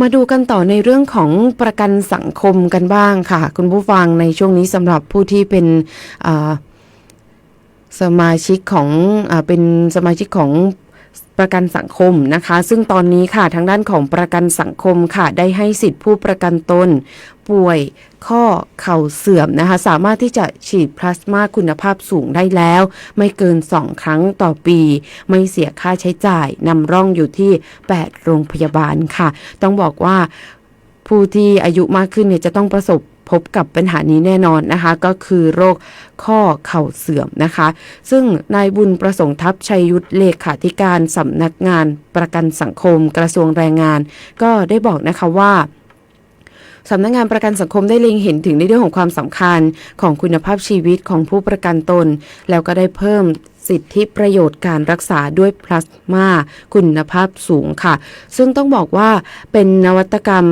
มาดูกันต่อในเรื่องของประกันสังคมกันบ้างค่ะ คุณผู้ฟังในช่วงนี้สำหรับผู้ที่เป็นสมาชิกของอเป็นสมาชิกของ ประกันสังคมนะคะ ซึ่งตอนนี้ค่ะทางด้านของประกันสังคมค่ะได้ให้สิทธิผู้ประกันตน ป่วยข้อเข่าเสื่อมนะคะ สามารถที่จะฉีดพลาสมาคุณภาพสูงได้แล้ว ไม่เกิน 2 ครั้งต่อปี ไม่เสียค่าใช้จ่ายนำร่องอยู่ที่ 8 โรงพยาบาลค่ะ ต้องบอกว่าผู้ที่อายุมากขึ้นเนี่ยจะต้องประสบ พบกับปัญหานี้แน่นอนนะคะ ก็คือโรคข้อเข่าเสื่อมนะคะ ซึ่งนายบุญประสงค์ทัพชัยยุทธเลขาธิการสำนักงานประกันสังคมกระทรวงแรงงาน ก็ได้บอกนะคะว่าสำนักงงานประกันสังคมได้เล็งเห็นถึงในเรื่องของความสำคัญของคุณภาพชีวิตของผู้ประกันตน แล้วก็ได้เพิ่มสิทธิประโยชน์การรักษาด้วยพลาสมาคุณภาพสูงค่ะ ซึ่งต้องบอกว่าเป็นนวัตกรรม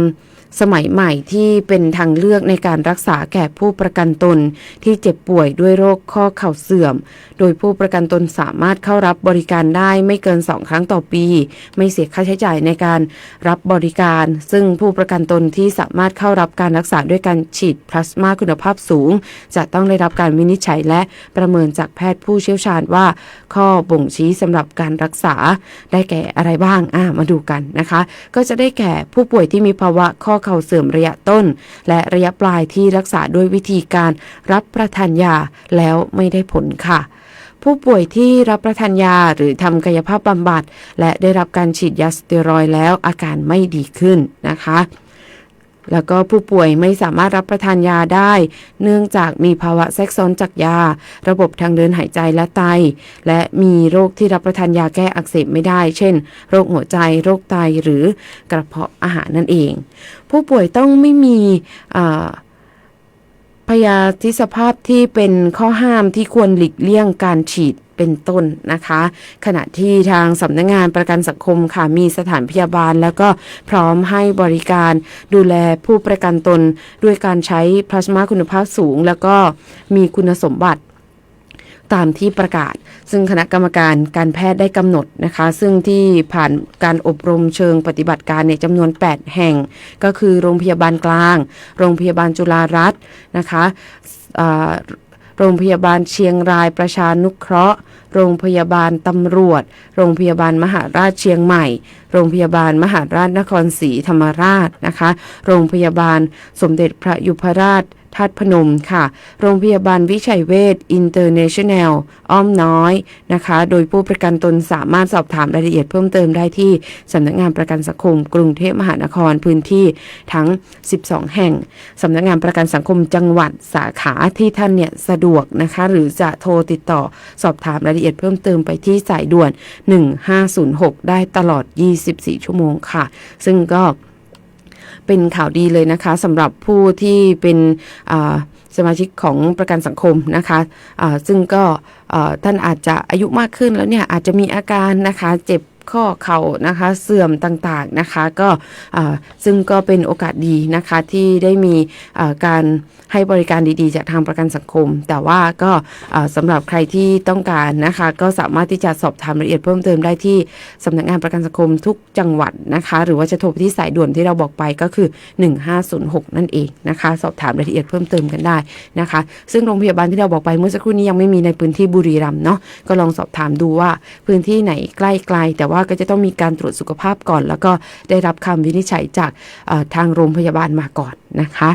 สมัยใหม่ที่เป็นทางเลือกในการรักษาแก่ผู้ประกันตนที่เจ็บป่วยด้วยโรคข้อเข่าเสื่อม โดยผู้ประกันตนสามารถเข้ารับบริการได้ไม่เกิน 2 ครั้งต่อปี ไม่เสียค่าใช้จ่ายในการรับบริการ ซึ่งผู้ประกันตนที่สามารถเข้ารับการรักษาด้วยการฉีดพลาสมาคุณภาพสูง จะต้องได้รับการวินิจฉัยและประเมินจากแพทย์ผู้เชี่ยวชาญว่า ข้อบ่งชี้สำหรับการรักษาได้แก่อะไรบ้างอ่ามาดูกันนะคะ ก็จะได้แก่ผู้ป่วยที่มีภาวะข้อเข่าเสื่อมระยะต้น และระยะปลายที่รักษาด้วยวิธีการรับประทานยาแล้วไม่ได้ผลค่ะผู้ป่วยที่รับประทานยาหรือทำกายภาพบำบัดและได้รับการฉีดยาสเตียรอยแล้วอาการไม่ดีขึ้นนะคะ แล้วก็ผู้ป่วยไม่สามารถรับประทานยาได้ เนื่องจากมีภาวะแทรกซ้อนจากยา ระบบทางเดินหายใจและไต และมีโรคที่รับประทานยาแก้อักเสบไม่ได้ เช่น โรคหัวใจ โรคไตหรือกระเพาะอาหารนั่นเอง ผู้ป่วยต้องไม่มีอ่า พยาธิสภาพที่เป็นข้อห้ามที่ควรหลีกเลี่ยงการฉีดเป็นต้นนะคะ ขณะที่ทางสำนักงงานประกันสังคมค่ะมีสถานพยาบาล แล้วก็พร้อมให้บริการดูแลผู้ประกันตน ด้วยการใช้พลาสมาคุณภาพสูง แล้วก็มีคุณสมบัติตามที่ประกาศ ซึ่งคณะกรรมการการแพทย์ได้กำหนดนะคะ ซึ่งที่ผ่านการอบรมเชิงปฏิบัติการเนี่ยจำนวน 8 แห่ง ก็คือโรงพยาบาลกลาง โรงพยาบาลจุฬารัตน์นะคะโรงพยาบาลเชียงรายประชานุเคราะห์ โรงพยาบาลตำรวจ โรงพยาบาลมหาราชเชียงใหม่ โรงพยาบาลมหาราชนครศรีธรรมราชนะคะ โรงพยาบาลสมเด็จพระยุพราช ธาตุพนมค่ะ โรงพยาบาลวิชัยเวชอินเตอร์เนชั่นแนลอ้อมน้อยนะคะ โดยผู้ประกันตนสามารถสอบถามรายละเอียดเพิ่มเติมได้ที่สำนักงานประกันสังคม กรุงเทพมหานครพื้นที่ทั้ง 12 แห่งสำนักงานประกันสังคมจังหวัดสาขาที่ท่านเนี่ยสะดวกนะคะ หรือจะโทรติดต่อสอบถามรายละเอียดเพิ่มเติมไปที่สายด่วน 1506 ได้ตลอด 24 ชั่วโมงค่ะ ซึ่งก็ เป็นข่าวดีเลยนะคะสำหรับผู้ที่เป็นสมาชิกของประกันสังคมนะคะะซึ่งก็ท่านอาจจะอายุมากขึ้นแล้วเนี่ยอาจจะมีอาการนะคะเจ็บ ข้อเข่านะคะเสื่อมต่างๆนะคะก็ซึ่งก็เป็นโอกาสดีนะคะที่ได้มีการให้บริการดีๆ จากทางประกันสังคม แต่ว่าก็อ่าสำหรับใครที่ต้องการนะคะก็สามารถที่จะสอบถามรายละเอียดเพิ่มเติมได้ที่สำนักงานประกันสังคมทุกจังหวัดนะคะหรือว่าจะโทรไปที่สายด่วนที่เราบอกไปก็คือ 1506 นั่นเองนะคะสอบถามรายละเอียดเพิ่มเติมกันได้นะคะซึ่งโรงพยาบาลที่เราบอกไปเมื่อสักครู่นี้ยังไม่มีในพื้นที่บุรีรัมย์เนาะก็ลองสอบถามดูว่าพื้นที่ไหนใกล้ไกลแต่ว่าก็จะต้องมีการตรวจสุขภาพก่อน แล้วก็ได้รับคำวินิจฉัยจากทางโรงพยาบาลมาก่อนนะคะ